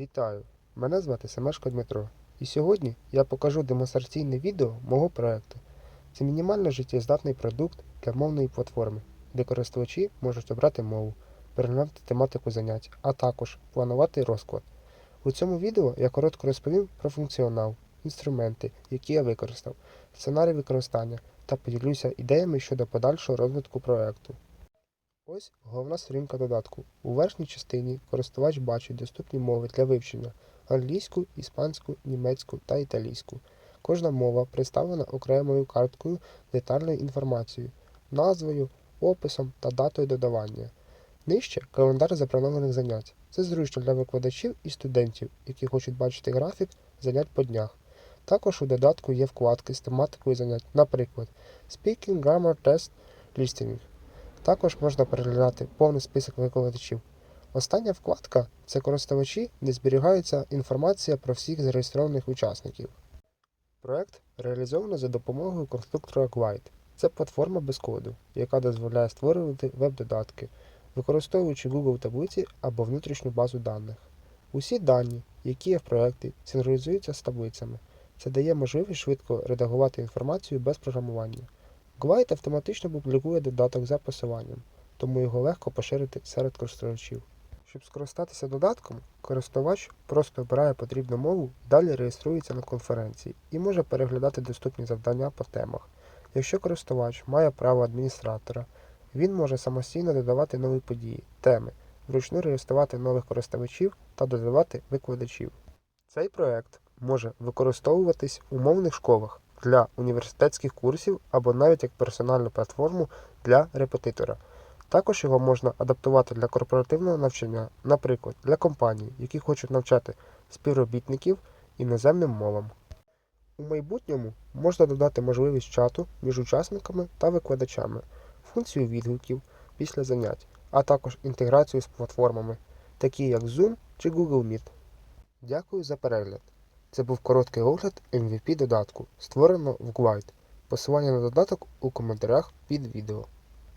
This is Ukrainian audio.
Вітаю! Мене звати Семешко Дмитро. І сьогодні я покажу демонстраційне відео мого проекту. Це мінімально життєздатний продукт для мовної платформи, де користувачі можуть обрати мову, переглянути тематику занять, а також планувати розклад. У цьому відео я коротко розповім про функціонал, інструменти, які я використав, сценарій використання та поділюся ідеями щодо подальшого розвитку проекту. Ось головна сторінка додатку. У верхній частині користувач бачить доступні мови для вивчення англійську, іспанську, німецьку та італійську. Кожна мова представлена окремою карткою детальною інформацією, назвою, описом та датою додавання. Нижче календар запланованих занять. Це зручно для викладачів і студентів, які хочуть бачити графік занять по днях. Також у додатку є вкладки з тематикою занять, наприклад, Speaking Grammar Test Listening. Також можна переглядати повний список викладачів. Остання вкладка це користувачі, де зберігається інформація про всіх зареєстрованих учасників. Проект реалізовано за допомогою конструктора Glide. Це платформа без коду, яка дозволяє створювати веб-додатки, використовуючи Google таблиці або внутрішню базу даних. Усі дані, які є в проєкті, синхронізуються з таблицями. Це дає можливість швидко редагувати інформацію без програмування. Glide автоматично публікує додаток за посиланням, тому його легко поширити серед користувачів. Щоб скористатися додатком, користувач просто обирає потрібну мову, далі реєструється на конференції і може переглядати доступні завдання по темах. Якщо користувач має право адміністратора, він може самостійно додавати нові події, теми, вручну реєструвати нових користувачів та додавати викладачів. Цей проект може використовуватись у мовних школах для університетських курсів або навіть як персональну платформу для репетитора. Також його можна адаптувати для корпоративного навчання, наприклад, для компаній, які хочуть навчати співробітників іноземним мовам. У майбутньому можна додати можливість чату між учасниками та викладачами, функцію відгуків після занять, а також інтеграцію з платформами, такі як Zoom чи Google Meet. Дякую за перегляд. Це був короткий огляд MVP додатку, створено в Glide. Посилання на додаток у коментарях під відео.